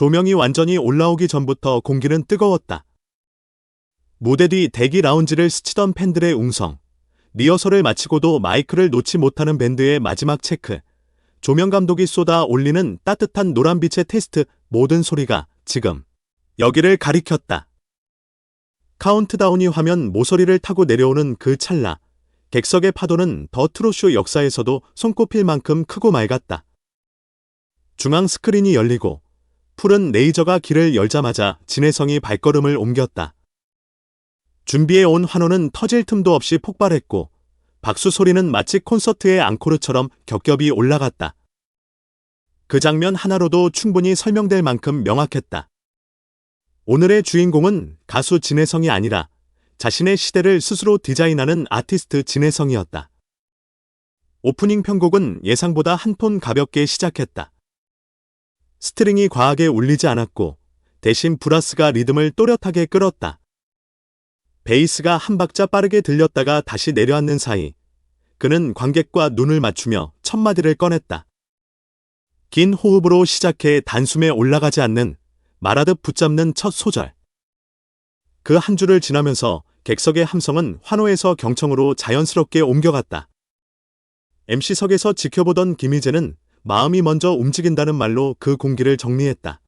조명이 완전히 올라오기 전부터 공기는 뜨거웠다. 무대 뒤 대기 라운지를 스치던 팬들의 웅성. 리허설을 마치고도 마이크를 놓지 못하는 밴드의 마지막 체크. 조명 감독이 쏟아 올리는 따뜻한 노란빛의 테스트 모든 소리가 지금 여기를 가리켰다. 카운트다운이 화면 모서리를 타고 내려오는 그 찰나. 객석의 파도는 더 트롯쇼 역사에서도 손꼽힐 만큼 크고 맑았다. 중앙 스크린이 열리고 푸른 레이저가 길을 열자마자 진혜성이 발걸음을 옮겼다. 준비해 온 환호는 터질 틈도 없이 폭발했고 박수 소리는 마치 콘서트의 앙코르처럼 겹겹이 올라갔다. 그 장면 하나로도 충분히 설명될 만큼 명확했다. 오늘의 주인공은 가수 진혜성이 아니라 자신의 시대를 스스로 디자인하는 아티스트 진혜성이었다. 오프닝 편곡은 예상보다 한 톤 가볍게 시작했다. 스트링이 과하게 울리지 않았고 대신 브라스가 리듬을 또렷하게 끌었다. 베이스가 한 박자 빠르게 들렸다가 다시 내려앉는 사이 그는 관객과 눈을 맞추며 첫 마디를 꺼냈다. 긴 호흡으로 시작해 단숨에 올라가지 않는 말하듯 붙잡는 첫 소절. 그한 줄을 지나면서 객석의 함성은 환호에서 경청으로 자연스럽게 옮겨갔다. MC석에서 지켜보던 김희재는 마음이 먼저 움직인다는 말로 그 공기를 정리했다.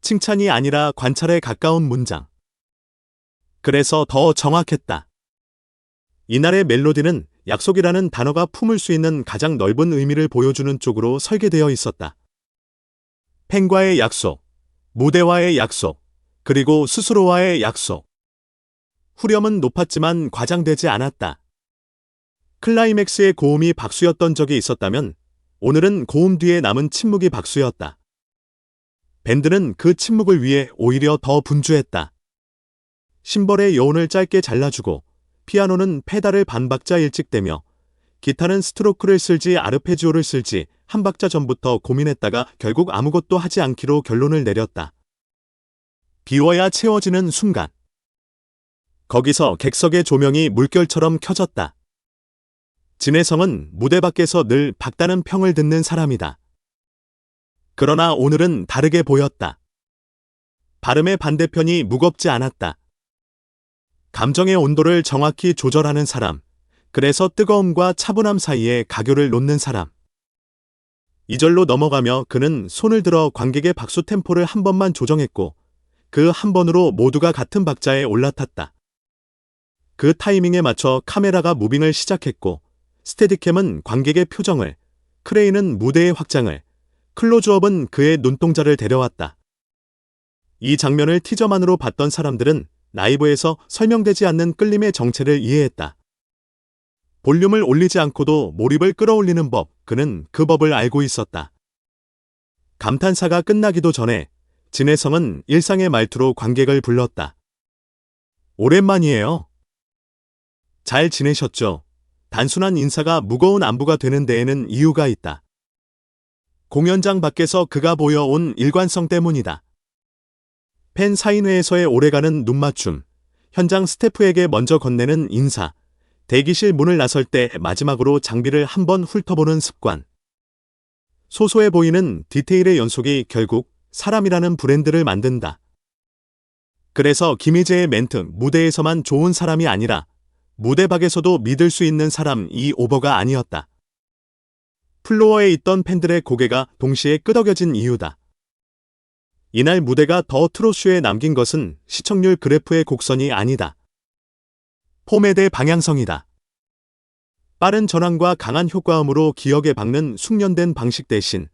칭찬이 아니라 관찰에 가까운 문장. 그래서 더 정확했다. 이날의 멜로디는 약속이라는 단어가 품을 수 있는 가장 넓은 의미를 보여주는 쪽으로 설계되어 있었다. 팬과의 약속, 무대와의 약속, 그리고 스스로와의 약속. 후렴은 높았지만 과장되지 않았다. 클라이맥스의 고음이 박수였던 적이 있었다면 오늘은 고음 뒤에 남은 침묵이 박수였다. 밴드는 그 침묵을 위해 오히려 더 분주했다. 심벌의 여운을 짧게 잘라주고 피아노는 페달을 반 박자 일찍 대며 기타는 스트로크를 쓸지 아르페지오를 쓸지 한 박자 전부터 고민했다가 결국 아무것도 하지 않기로 결론을 내렸다. 비워야 채워지는 순간. 거기서 객석의 조명이 물결처럼 켜졌다. 진혜성은 무대 밖에서 늘 박다는 평을 듣는 사람이다. 그러나 오늘은 다르게 보였다. 발음의 반대편이 무겁지 않았다. 감정의 온도를 정확히 조절하는 사람, 그래서 뜨거움과 차분함 사이에 가교를 놓는 사람. 이절로 넘어가며 그는 손을 들어 관객의 박수 템포를 한 번만 조정했고 그 한 번으로 모두가 같은 박자에 올라탔다. 그 타이밍에 맞춰 카메라가 무빙을 시작했고 스테디캠은 관객의 표정을, 크레인은 무대의 확장을, 클로즈업은 그의 눈동자를 데려왔다. 이 장면을 티저만으로 봤던 사람들은 라이브에서 설명되지 않는 끌림의 정체를 이해했다. 볼륨을 올리지 않고도 몰입을 끌어올리는 법, 그는 그 법을 알고 있었다. 감탄사가 끝나기도 전에 진혜성은 일상의 말투로 관객을 불렀다. 오랜만이에요. 잘 지내셨죠? 단순한 인사가 무거운 안부가 되는 데에는 이유가 있다. 공연장 밖에서 그가 보여온 일관성 때문이다. 팬 사인회에서의 오래가는 눈맞춤, 현장 스태프에게 먼저 건네는 인사, 대기실 문을 나설 때 마지막으로 장비를 한번 훑어보는 습관. 소소해 보이는 디테일의 연속이 결국 사람이라는 브랜드를 만든다. 그래서 김희재의 멘트 무대에서만 좋은 사람이 아니라 무대 밖에서도 믿을 수 있는 사람 이 오버가 아니었다. 플로어에 있던 팬들의 고개가 동시에 끄덕여진 이유다. 이날 무대가 더 트롯쇼에 남긴 것은 시청률 그래프의 곡선이 아니다. 폼에 대해 방향성이다. 빠른 전환과 강한 효과음으로 기억에 박는 숙련된 방식 대신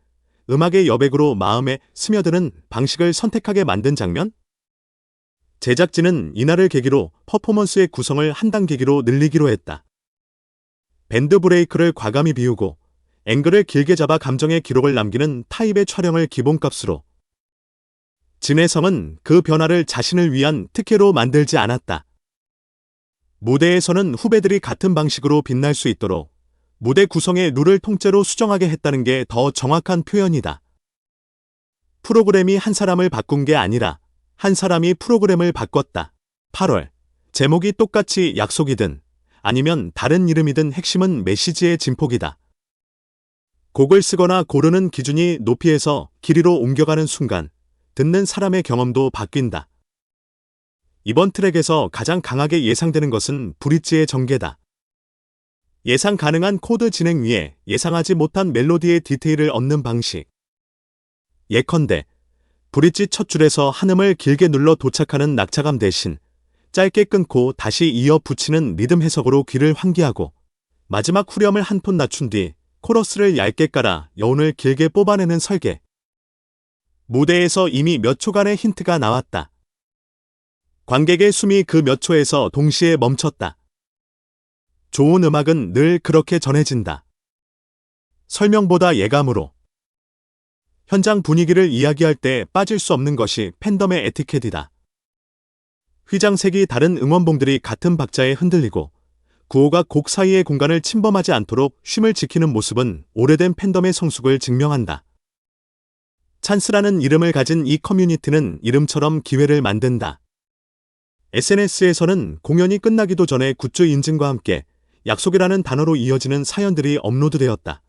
음악의 여백으로 마음에 스며드는 방식을 선택하게 만든 장면? 제작진은 이날을 계기로 퍼포먼스의 구성을 한 단계기로 늘리기로 했다. 밴드 브레이크를 과감히 비우고 앵글을 길게 잡아 감정의 기록을 남기는 타입의 촬영을 기본값으로 진혜성은 그 변화를 자신을 위한 특혜로 만들지 않았다. 무대에서는 후배들이 같은 방식으로 빛날 수 있도록 무대 구성의 룰을 통째로 수정하게 했다는 게 더 정확한 표현이다. 프로그램이 한 사람을 바꾼 게 아니라 한 사람이 프로그램을 바꿨다. 8월. 제목이 똑같이 약속이든 아니면 다른 이름이든 핵심은 메시지의 진폭이다. 곡을 쓰거나 고르는 기준이 높이에서 길이로 옮겨가는 순간 듣는 사람의 경험도 바뀐다. 이번 트랙에서 가장 강하게 예상되는 것은 브릿지의 전개다. 예상 가능한 코드 진행 위에 예상하지 못한 멜로디의 디테일을 얻는 방식. 예컨대 브릿지 첫 줄에서 한음을 길게 눌러 도착하는 낙차감 대신 짧게 끊고 다시 이어 붙이는 리듬 해석으로 귀를 환기하고 마지막 후렴을 한 톤 낮춘 뒤 코러스를 얇게 깔아 여운을 길게 뽑아내는 설계. 무대에서 이미 몇 초간의 힌트가 나왔다. 관객의 숨이 그 몇 초에서 동시에 멈췄다. 좋은 음악은 늘 그렇게 전해진다. 설명보다 예감으로. 현장 분위기를 이야기할 때 빠질 수 없는 것이 팬덤의 에티켓이다. 휘장색이 다른 응원봉들이 같은 박자에 흔들리고 구호가 곡 사이의 공간을 침범하지 않도록 쉼을 지키는 모습은 오래된 팬덤의 성숙을 증명한다. 찬스라는 이름을 가진 이 커뮤니티는 이름처럼 기회를 만든다. SNS에서는 공연이 끝나기도 전에 굿즈 인증과 함께 약속이라는 단어로 이어지는 사연들이 업로드되었다.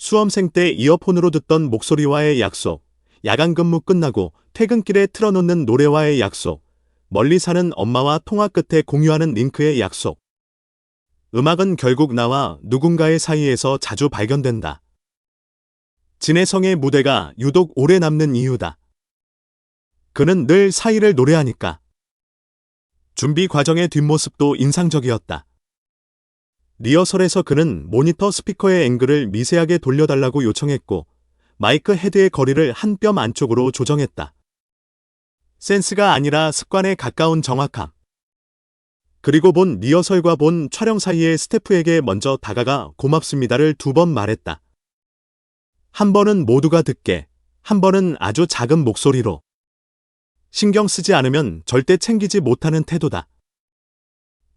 수험생 때 이어폰으로 듣던 목소리와의 약속, 야간 근무 끝나고 퇴근길에 틀어놓는 노래와의 약속, 멀리 사는 엄마와 통화 끝에 공유하는 링크의 약속. 음악은 결국 나와 누군가의 사이에서 자주 발견된다. 진혜성의 무대가 유독 오래 남는 이유다. 그는 늘 사이를 노래하니까. 준비 과정의 뒷모습도 인상적이었다. 리허설에서 그는 모니터 스피커의 앵글을 미세하게 돌려달라고 요청했고, 마이크 헤드의 거리를 한 뼘 안쪽으로 조정했다. 센스가 아니라 습관에 가까운 정확함. 그리고 본 리허설과 본 촬영 사이에 스태프에게 먼저 다가가 고맙습니다를 두 번 말했다. 한 번은 모두가 듣게, 한 번은 아주 작은 목소리로. 신경 쓰지 않으면 절대 챙기지 못하는 태도다.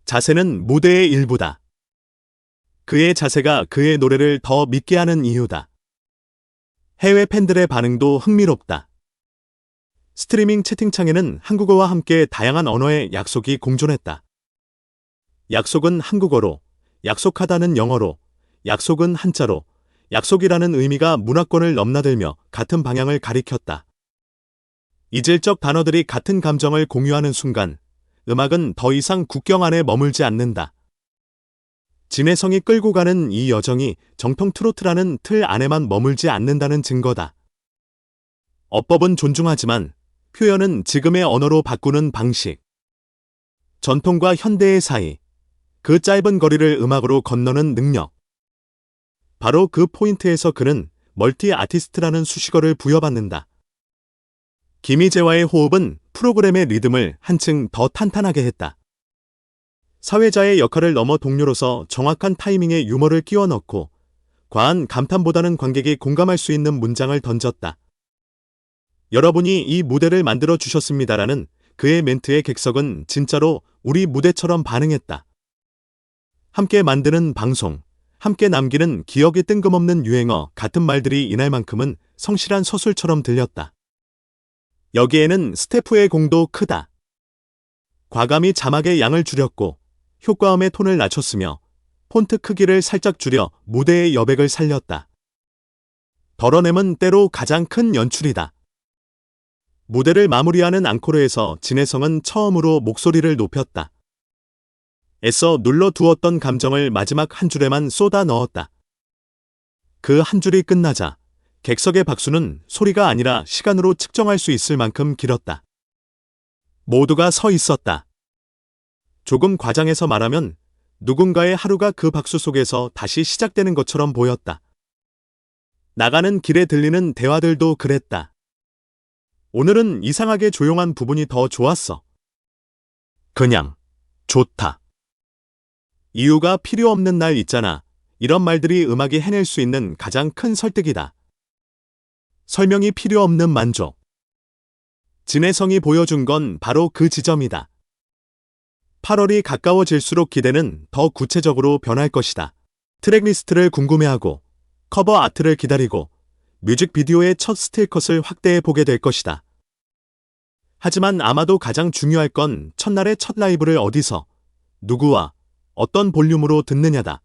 자세는 무대의 일부다. 그의 자세가 그의 노래를 더 믿게 하는 이유다. 해외 팬들의 반응도 흥미롭다. 스트리밍 채팅창에는 한국어와 함께 다양한 언어의 약속이 공존했다. 약속은 한국어로, 약속하다는 영어로, 약속은 한자로, 약속이라는 의미가 문화권을 넘나들며 같은 방향을 가리켰다. 이질적 단어들이 같은 감정을 공유하는 순간, 음악은 더 이상 국경 안에 머물지 않는다. 진해성이 끌고 가는 이 여정이 정통 트로트라는 틀 안에만 머물지 않는다는 증거다. 어법은 존중하지만 표현은 지금의 언어로 바꾸는 방식. 전통과 현대의 사이, 그 짧은 거리를 음악으로 건너는 능력. 바로 그 포인트에서 그는 멀티 아티스트라는 수식어를 부여받는다. 김희재와의 호흡은 프로그램의 리듬을 한층 더 탄탄하게 했다. 사회자의 역할을 넘어 동료로서 정확한 타이밍에 유머를 끼워 넣고 과한 감탄보다는 관객이 공감할 수 있는 문장을 던졌다. 여러분이 이 무대를 만들어 주셨습니다라는 그의 멘트의 객석은 진짜로 우리 무대처럼 반응했다. 함께 만드는 방송, 함께 남기는 기억이 뜬금없는 유행어 같은 말들이 이날만큼은 성실한 서술처럼 들렸다. 여기에는 스태프의 공도 크다. 과감히 자막의 양을 줄였고 효과음의 톤을 낮췄으며 폰트 크기를 살짝 줄여 무대의 여백을 살렸다. 덜어냄은 때로 가장 큰 연출이다. 무대를 마무리하는 앙코르에서 진혜성은 처음으로 목소리를 높였다. 애써 눌러두었던 감정을 마지막 한 줄에만 쏟아 넣었다. 그 한 줄이 끝나자 객석의 박수는 소리가 아니라 시간으로 측정할 수 있을 만큼 길었다. 모두가 서 있었다. 조금 과장해서 말하면 누군가의 하루가 그 박수 속에서 다시 시작되는 것처럼 보였다. 나가는 길에 들리는 대화들도 그랬다. 오늘은 이상하게 조용한 부분이 더 좋았어. 그냥, 좋다. 이유가 필요 없는 날 있잖아. 이런 말들이 음악이 해낼 수 있는 가장 큰 설득이다. 설명이 필요 없는 만족. 진해성이 보여준 건 바로 그 지점이다. 8월이 가까워질수록 기대는 더 구체적으로 변할 것이다. 트랙 리스트를 궁금해하고 커버 아트를 기다리고 뮤직비디오의 첫 스틸컷을 확대해 보게 될 것이다. 하지만 아마도 가장 중요할 건 첫날의 첫 라이브를 어디서, 누구와, 어떤 볼륨으로 듣느냐다.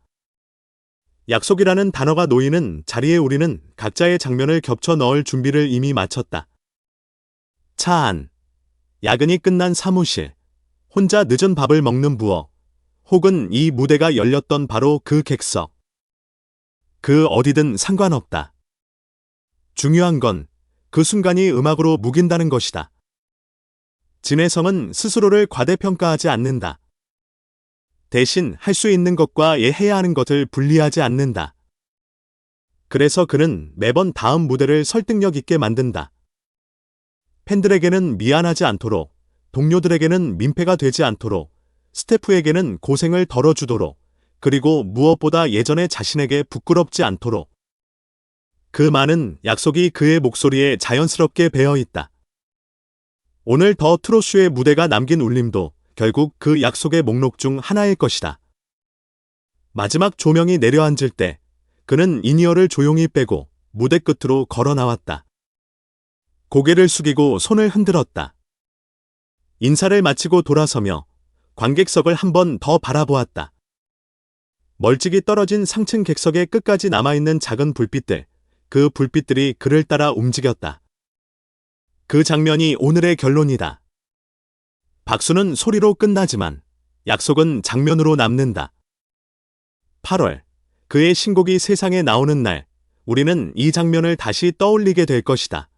약속이라는 단어가 놓이는 자리에 우리는 각자의 장면을 겹쳐 넣을 준비를 이미 마쳤다. 차 안, 야근이 끝난 사무실, 혼자 늦은 밥을 먹는 부엌, 혹은 이 무대가 열렸던 바로 그 객석. 그 어디든 상관없다. 중요한 건 그 순간이 음악으로 묵인다는 것이다. 진혜성은 스스로를 과대평가하지 않는다. 대신 할 수 있는 것과 예 해야 하는 것을 분리하지 않는다. 그래서 그는 매번 다음 무대를 설득력 있게 만든다. 팬들에게는 미안하지 않도록, 동료들에게는 민폐가 되지 않도록, 스태프에게는 고생을 덜어주도록, 그리고 무엇보다 예전의 자신에게 부끄럽지 않도록. 그 많은 약속이 그의 목소리에 자연스럽게 배어 있다. 오늘 더 트로쇼의 무대가 남긴 울림도 결국 그 약속의 목록 중 하나일 것이다. 마지막 조명이 내려앉을 때 그는 인이어를 조용히 빼고 무대 끝으로 걸어 나왔다. 고개를 숙이고 손을 흔들었다. 인사를 마치고 돌아서며 관객석을 한 번 더 바라보았다. 멀찍이 떨어진 상층 객석의 끝까지 남아있는 작은 불빛들, 그 불빛들이 그를 따라 움직였다. 그 장면이 오늘의 결론이다. 박수는 소리로 끝나지만 약속은 장면으로 남는다. 8월, 그의 신곡이 세상에 나오는 날, 우리는 이 장면을 다시 떠올리게 될 것이다.